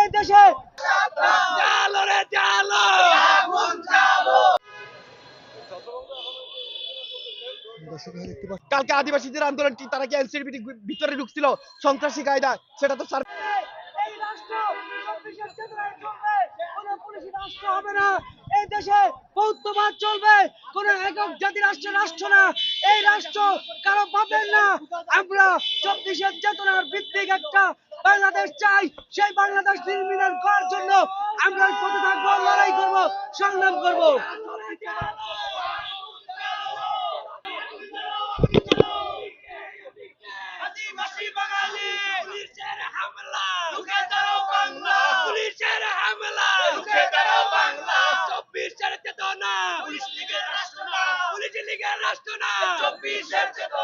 এই দেশে। কালকে আদিবাসীদের আন্দোলন তারা কি ভিতরে ঢুকছিল? সন্ত্রাসী কায়দা সেটা তো সার রাষ্ট্র কারও না। আমরা চব্বিশের চেতনার ভিত্তিক একটা বাংলাদেশ চাই সেই বাংলাদেশ নির্মিত করার জন্য আমরা পথে থাকব লড়াই করব সংগ্রাম করব। আদিবাসী বাঙালি হামলা। বাংলা। পুলিশের হামলা। রুখে দাও বাংলা। চেতনা। পুলিশ লীগের রাষ্ট্র না। পুলিশ লীগের রাষ্ট্র না। চব্বিশের চেতনা।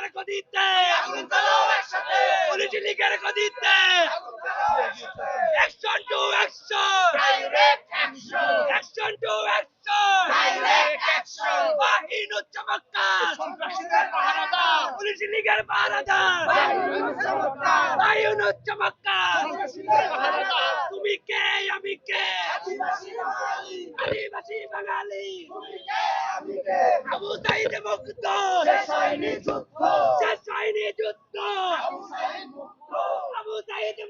লীগের গদিতে পুলিশ লীগের গদিতে action! Action to action! Direct action! বাহিনী চমৎকার! পুলিশ লীগের পাহারা বাহিনী চমৎকার!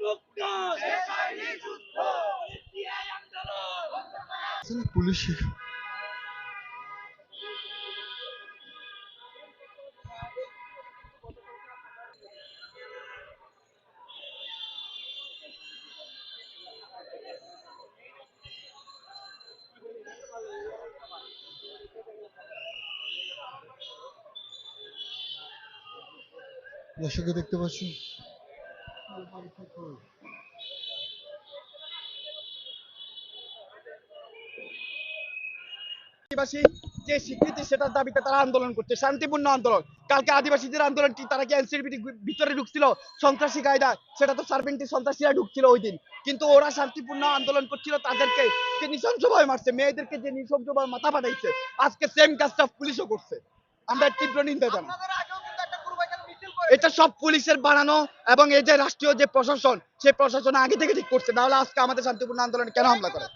সাইদ মুক্ত শেষ হয়নি আন্দোলন পাচ্ছেন আদিবাসী যে স্বীকৃতি সেটার দাবিতে তারা আন্দোলন করছে, শান্তিপূর্ণ আন্দোলন। কালকে আদিবাসীদের আন্দোলনটি তারা কি ভিতরে ঢুকছিল? সন্ত্রাসী কায়দা, সেটা তো সার্ভেন্টি সন্ত্রাসীরা ঢুকছিল ওই দিন। কিন্তু ওরা শান্তিপূর্ণ আন্দোলন করছিল, তাদেরকে যে মারছে। মেয়েদেরকে যে মাথা পাঠাইছে আজকে সেম কাজটা পুলিশও করছে। আমরা তীব্র নিন্দা জানাই। এটা সব পুলিশের বানানো এবং এই যে রাষ্ট্রীয় যে প্রশাসন সেই প্রশাসন আগে থেকে ঠিক করছে। তাহলে আজকে আমাদের শান্তিপূর্ণ আন্দোলনে কেন হামলা করে?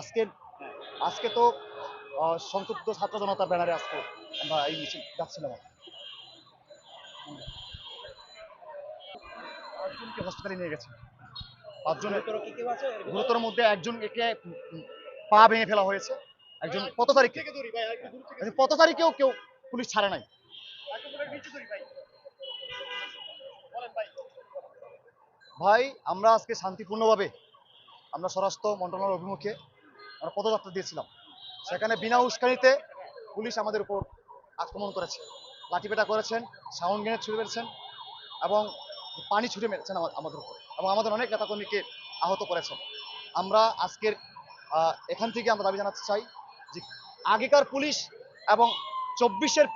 আজকে আজকে তো সংক্ষুব্ধ ছাত্র জনতা ব্যানারে আজকে আমরা এই মিছিল যাচ্ছিলাম পাঁচজনকে হসপিটালে নিয়ে গেছে। পাঁচজনের গুরুতর মধ্যে একজন একে পা ভেঙে ফেলা হয়েছে। একজন কত তারিখে কত তারিখেও কেউ পুলিশ ছাড়ে নাই। ভাই আমরা আজকে শান্তিপূর্ণভাবে আমরা স্বরাষ্ট্র মন্ত্রণালয়ের অভিমুখে আমরা পদযাত্রা দিয়েছিলাম। সেখানে বিনা উস্কানিতে পুলিশ আমাদের উপর আক্রমণ করেছে। লাঠিপেটা করেছেন, সাউন্ড গ্রেনেড ছুড়ে মেরেছেন এবং পানি ছুড়ে মেরেছেন আমাদের উপর এবং আমাদের অনেক নেতাকর্মীকে আহত করেছেন। আমরা আজকের এখান থেকে আমরা দাবি জানাতে চাই যে আগেকার পুলিশ এবং চব্বিশের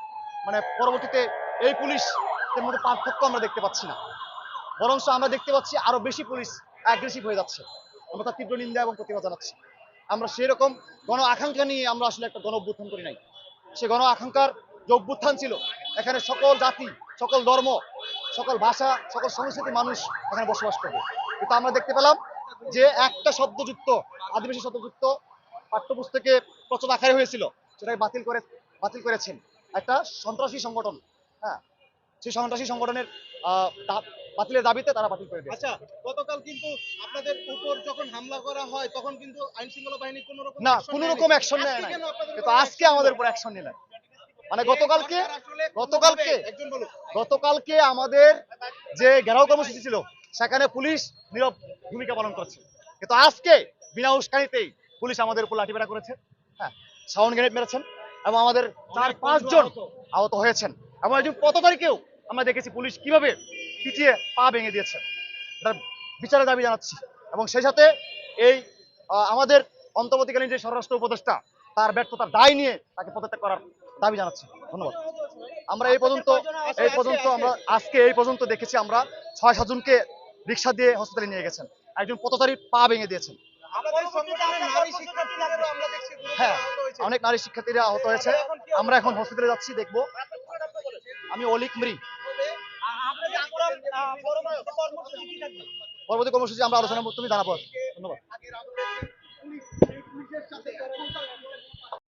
মানে পরবর্তীতে এই পুলিশের মধ্যে পার্থক্য আমরা দেখতে পাচ্ছি না। বরঞ্চ আমরা দেখতে পাচ্ছি আরও বেশি পুলিশ অ্যাগ্রেসিভ হয়ে যাচ্ছে। আমরা তার তীব্র নিন্দা এবং প্রতিবাদ জানাচ্ছি। আমরা সেই রকম গণ আকাঙ্ক্ষা নিয়ে আমরা আসলে একটা গণ অভ্যুত্থান করি নাই। সে গণ আকাঙ্ক্ষার যে অভ্যুত্থান ছিল, এখানে সকল জাতি, সকল ধর্ম, সকল ভাষা, সকল সংস্কৃতির মানুষ এখানে বসবাস করবে। কিন্তু আমরা দেখতে পেলাম যে একটা শব্দযুক্ত, আদিবাসী শব্দযুক্ত পাঠ্যপুস্তকে প্রচুর আকারে হয়েছিল, সেটাকে বাতিল করে, বাতিল করেছেন। একটা সন্ত্রাসী সংগঠন হ্যাঁ সেই সন্ত্রাসী সংগঠনের বাতিলের দাবিতে তারা বাতিল করে আচ্ছা গতকাল কিন্তু আপনাদের উপর যখন হামলা করা হয় তখন কিন্তু আইন শৃঙ্খলা বাহিনী কোনো রকম না কোনো রকম অ্যাকশন নেয় আপনাদের কিন্তু আজকে আমাদের উপর অ্যাকশন নিলেন। মানে গতকালকে গতকালকে একজন বলুন। গতকালকে আমাদের যে ঘেরাও কর্মসূচি ছিল সেখানে পুলিশ নীরব ভূমিকা পালন করছে। কিন্তু আজকে বিনা উস্কানিতেই পুলিশ আমাদের উপর লাঠিপেটা করেছে। হ্যাঁ সাউন্ড গ্রেনেড মেরেছেন এবং আমাদের চার পাঁচজন আহত। আহত হয়েছেন। এবং একজন কত তারিখেও আমরা দেখেছি পুলিশ কীভাবে পিছিয়ে পা ভেঙে দিয়েছে। এটার বিচারের দাবি জানাচ্ছি। এবং সেই সাথে এই আমাদের অন্তর্বর্তীকালীন যে স্বরাষ্ট্র উপদেষ্টা তার ব্যর্থতার দায় নিয়ে তাকে পদত্যাগ করার দাবি জানাচ্ছি। ধন্যবাদ। আমরা এই পর্যন্ত এই পর্যন্ত আমরা আজকে এই পর্যন্ত দেখেছি আমরা ছয় সাতজনকে রিক্সা দিয়ে হসপিটালে নিয়ে গেছেন। একজন পথচারী পা ভেঙে দিয়েছেন। হ্যাঁ অনেক নারী শিক্ষার্থীরা আহত হয়েছে। আমরা এখন হসপিটালে যাচ্ছি দেখব। আমি অলিক মৃ পরবর্তী কর্মসূচি আমরা আলোচনা তুমি জানাব। ধন্যবাদ।